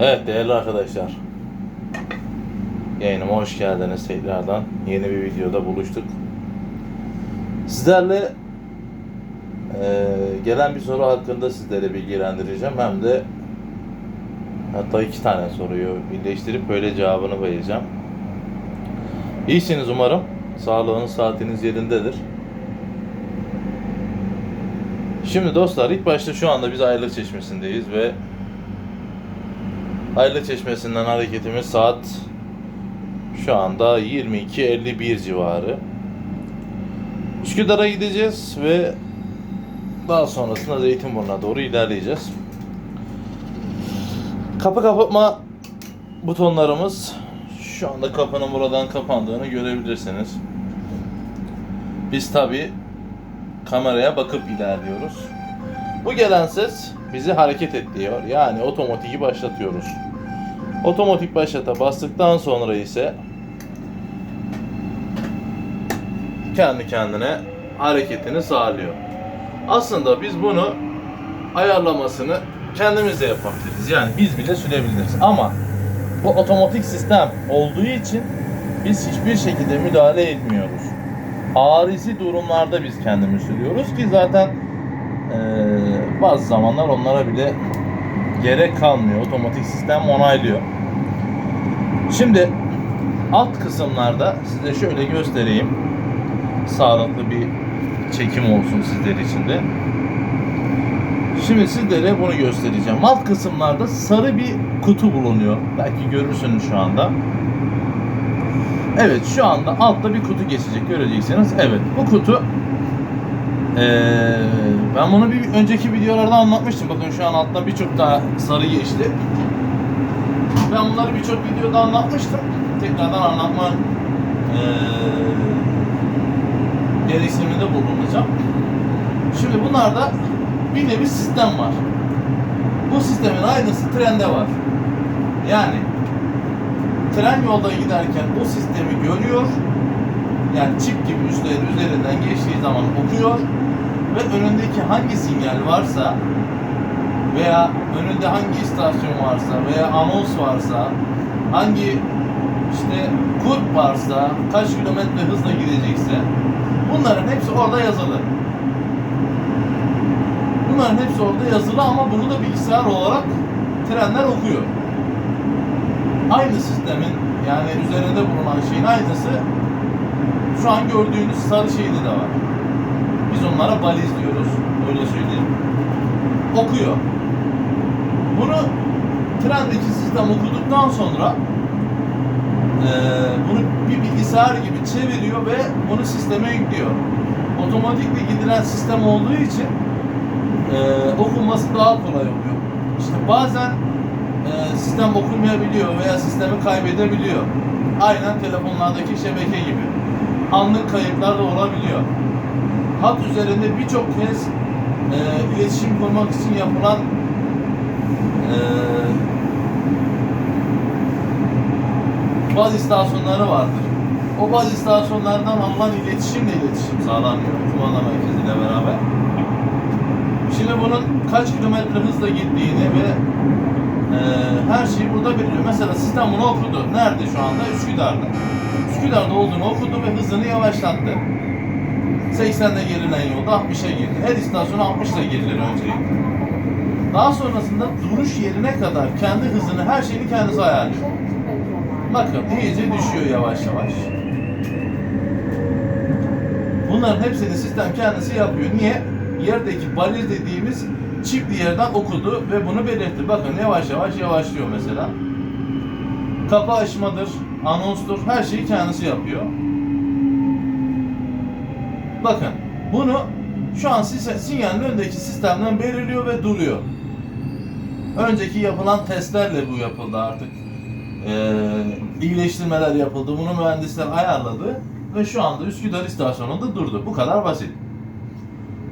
Evet değerli arkadaşlar. Yayınıma hoş geldiniz tekrardan. Yeni bir videoda buluştuk. Sizlerle eee, gelen bir soru hakkında sizlere bilgilendireceğim. Hem de hatta iki tane soruyu birleştirip böyle cevabını vereceğim. İyisiniz umarım. Sağlığınız, saatiniz yerindedir. Şimdi dostlar ilk başta şu anda biz Aylık Çeşmesi'ndeyiz ve Aylı Çeşmesi'nden hareketimiz saat şu anda 22.51 civarı. Üsküdar'a gideceğiz ve daha sonrasında Zeytinburnu'na doğru ilerleyeceğiz. Kapı kapatma butonlarımız şu anda kapının buradan kapandığını görebilirsiniz. Biz tabi kameraya bakıp ilerliyoruz. Bu gelen ses bizi hareket et diyor. Yani otomatiği başlatıyoruz. Otomatik başlata bastıktan sonra ise kendi kendine hareketini sağlıyor. Aslında biz bunu ayarlamasını kendimiz de yapabiliriz. Yani biz bile sürebiliriz. Ama bu otomatik sistem olduğu için biz hiçbir şekilde müdahale etmiyoruz. Arizi durumlarda biz kendimiz sürüyoruz ki zaten eee, bazı zamanlar onlara bile gerek kalmıyor. Otomatik sistem onaylıyor. Şimdi alt kısımlarda size şöyle göstereyim. Sağlıklı bir çekim olsun sizler için de. Şimdi sizlere bunu göstereceğim. Alt kısımlarda sarı bir kutu bulunuyor. Belki görürsünüz şu anda. Evet şu anda altta bir kutu geçecek göreceksiniz. Evet bu kutu ee, ben bunu bir önceki videolarda anlatmıştım. Bakın şu an altta birçok daha sarı geçti. Ben bunları birçok videoda anlatmıştım. Tekrardan anlatma ee, gereksiniminde bulunacağım. Şimdi bunlarda bir nevi sistem var. Bu sistemin aynısı trende var. Yani tren yolda giderken o sistemi görüyor. Yani çip gibi üstleri üzerinden geçtiği zaman okuyor ve önündeki hangi sinyal varsa veya önünde hangi istasyon varsa veya anons varsa hangi işte kurt varsa kaç kilometre hızla gidecekse bunların hepsi orada yazılı. Bunların hepsi orada yazılı ama bunu da bilgisayar olarak trenler okuyor. Aynı sistemin yani üzerinde bulunan şeyin aynısı şu an gördüğünüz sarı şeyde de var. Biz onlara baliz diyoruz. Öyle söyleyeyim. Okuyor. Bunu trendeki sistem okuduktan sonra eee, bunu bir bilgisayar gibi çeviriyor ve bunu sisteme yüklüyor. Otomatikle gidilen sistem olduğu için eee okunması daha kolay oluyor. İşte bazen eee, sistem okumayabiliyor veya sistemi kaybedebiliyor. Aynen telefonlardaki şebeke gibi. Anlık kayıplar da olabiliyor. Hat üzerinde birçok kez eee, iletişim kurmak için yapılan eee baz istasyonları vardır. O baz istasyonlarından alınan iletişimle iletişim sağlanıyor kumanda merkeziyle beraber. Şimdi bunun kaç kilometre hızla gittiğini ve e, her şeyi burada belirliyor. Mesela sistem bunu okudu. Nerede şu anda? Üsküdar'da. Üsküdar'da olduğunu okudu ve hızını yavaşlattı. 80'de girilen yolda 60'a girdi. Her istasyona 60'la girilir öncelikle. Daha sonrasında duruş yerine kadar kendi hızını, her şeyini kendisi ayarlıyor. Bakın iyice düşüyor yavaş yavaş. Bunların hepsini sistem kendisi yapıyor. Niye? Yerdeki baliz dediğimiz çipli yerden okudu ve bunu belirtti. Bakın yavaş yavaş yavaşlıyor mesela. Kapı açmadır, anonstur, her şeyi kendisi yapıyor. Bakın bunu şu an sinyalin önündeki sistemden belirliyor ve duruyor. Önceki yapılan testlerle bu yapıldı artık. Ee, iyileştirmeler yapıldı. Bunu mühendisler ayarladı ve şu anda Üsküdar istasyonunda durdu. Bu kadar basit.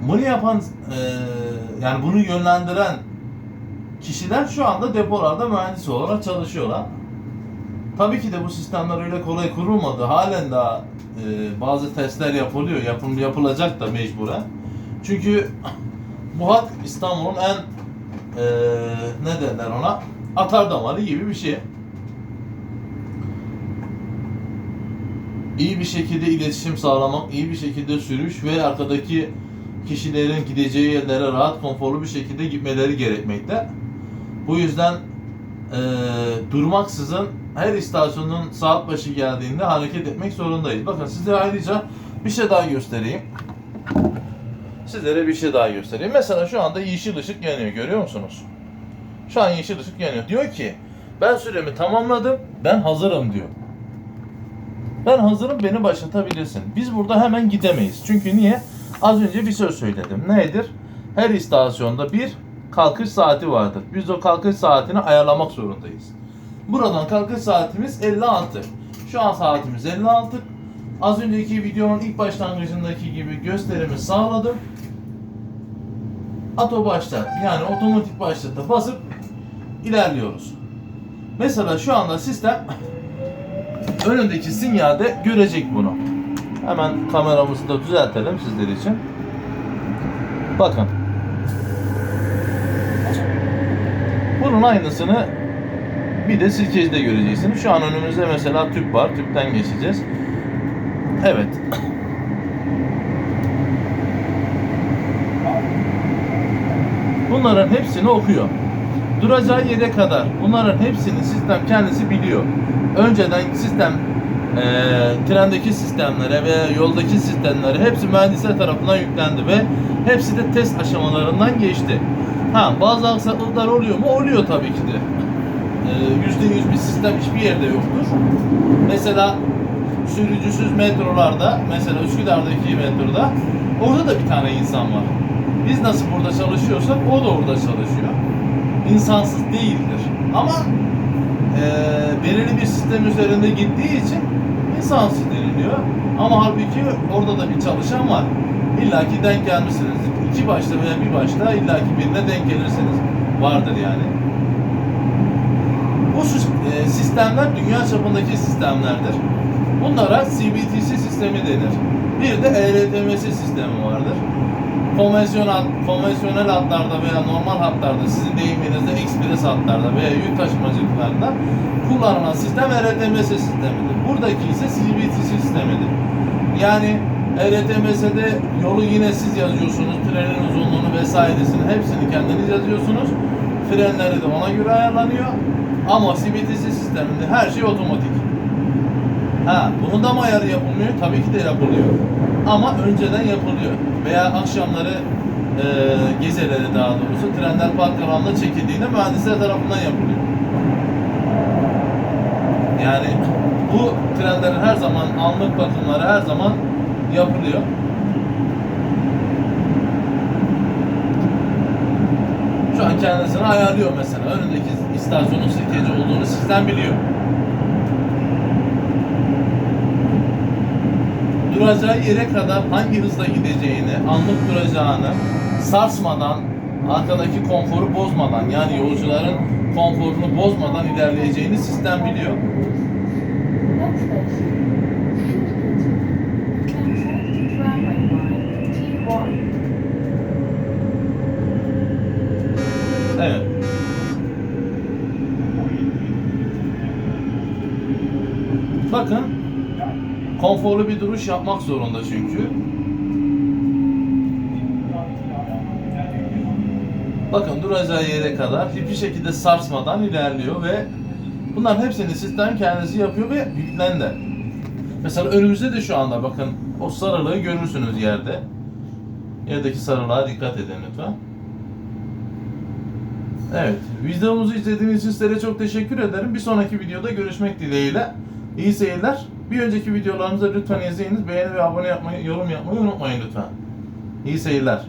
Bunu yapan e, yani bunu yönlendiren kişiler şu anda depolarda mühendis olarak çalışıyorlar. Tabii ki de bu sistemler öyle kolay kurulmadı. Halen daha e, bazı testler yapılıyor. Yapım yapılacak da mecburen. Çünkü bu hat İstanbul'un en eee ne derler ona atar damarı gibi bir şey. İyi bir şekilde iletişim sağlamak, iyi bir şekilde sürüş ve arkadaki kişilerin gideceği yerlere rahat, konforlu bir şekilde gitmeleri gerekmekte. Bu yüzden eee durmaksızın her istasyonun saat başı geldiğinde hareket etmek zorundayız. Bakın size ayrıca bir şey daha göstereyim. Sizlere bir şey daha göstereyim. Mesela şu anda yeşil ışık yanıyor görüyor musunuz? Şu an yeşil ışık yanıyor. Diyor ki ben süremi tamamladım ben hazırım diyor. Ben hazırım beni başlatabilirsin. Biz burada hemen gidemeyiz. Çünkü niye? Az önce bir söz söyledim. Nedir? Her istasyonda bir kalkış saati vardır. Biz o kalkış saatini ayarlamak zorundayız. Buradan kalkış saatimiz 56. Şu an saatimiz 56. Az önceki videonun ilk başlangıcındaki gibi gösterimi sağladım. Ato başlat yani otomatik başlata basıp ilerliyoruz. Mesela şu anda sistem önündeki sinyalde görecek bunu. Hemen kameramızı da düzeltelim sizler için. Bakın. Bunun aynısını bir de sirkecide göreceksiniz. Şu an önümüzde mesela tüp var. Tüpten geçeceğiz. Evet. Bunların hepsini okuyor. Duracağı yere kadar bunların hepsini sistem kendisi biliyor. Önceden sistem eee, trendeki sistemlere veya yoldaki sistemlere hepsi mühendisler tarafından yüklendi ve hepsi de test aşamalarından geçti. Ha bazı aksaklıklar oluyor mu? Oluyor tabii ki de. Eee, Yüzde yüz bir sistem hiçbir yerde yoktur. Mesela sürücüsüz metrolarda, mesela Üsküdar'daki metroda orada da bir tane insan var. Biz nasıl burada çalışıyorsak o da orada çalışıyor. İnsansız değildir. Ama eee belirli bir sistem üzerinde gittiği için insansız deniliyor. Ama halbuki orada da bir çalışan var. İlla ki denk gelmişsiniz. İki başta veya bir başta illa ki birine denk gelirsiniz. Vardır yani. E, sistemler dünya çapındaki sistemlerdir. Bunlara CBTC sistemi denir. Bir de ERTMS sistemi vardır. Konvansiyonel, konvansiyonel hatlarda veya normal hatlarda, sizin deyiminizde ekspres hatlarda veya yük taşımacılıklarda kullanılan sistem ERTMS sistemidir. Buradaki ise CBTC sistemidir. Yani ERTMS'de yolu yine siz yazıyorsunuz, trenin uzunluğunu vesairesini hepsini kendiniz yazıyorsunuz. Frenleri de ona göre ayarlanıyor. Ama CBTC sisteminde her şey otomatik. Ha, bunun da mı ayarı yapılmıyor? Tabii ki de yapılıyor. Ama önceden yapılıyor. Veya akşamları e, geceleri daha doğrusu trenler park alanına çekildiğinde mühendisler tarafından yapılıyor. Yani bu trenlerin her zaman anlık bakımları her zaman yapılıyor. Kendisini ayarlıyor mesela. Önündeki istasyonun sirkeci olduğunu sizden biliyor. duracağı yere kadar hangi hızla gideceğini, anlık duracağını sarsmadan, arkadaki konforu bozmadan yani yolcuların konforunu bozmadan ilerleyeceğini sistem biliyor. Konforlu bir duruş yapmak zorunda çünkü. Bakın duracağı yere kadar hiçbir şekilde sarsmadan ilerliyor ve bunların hepsini sistem kendisi yapıyor ve yüklendi. Mesela önümüzde de şu anda bakın o sarılığı görürsünüz yerde. Yerdeki sarılığa dikkat edin lütfen. Evet, videomuzu izlediğiniz için sizlere çok teşekkür ederim. Bir sonraki videoda görüşmek dileğiyle. İyi seyirler. Bir önceki videolarımızı lütfen izleyiniz. Beğeni ve abone yapmayı, yorum yapmayı unutmayın lütfen. İyi seyirler.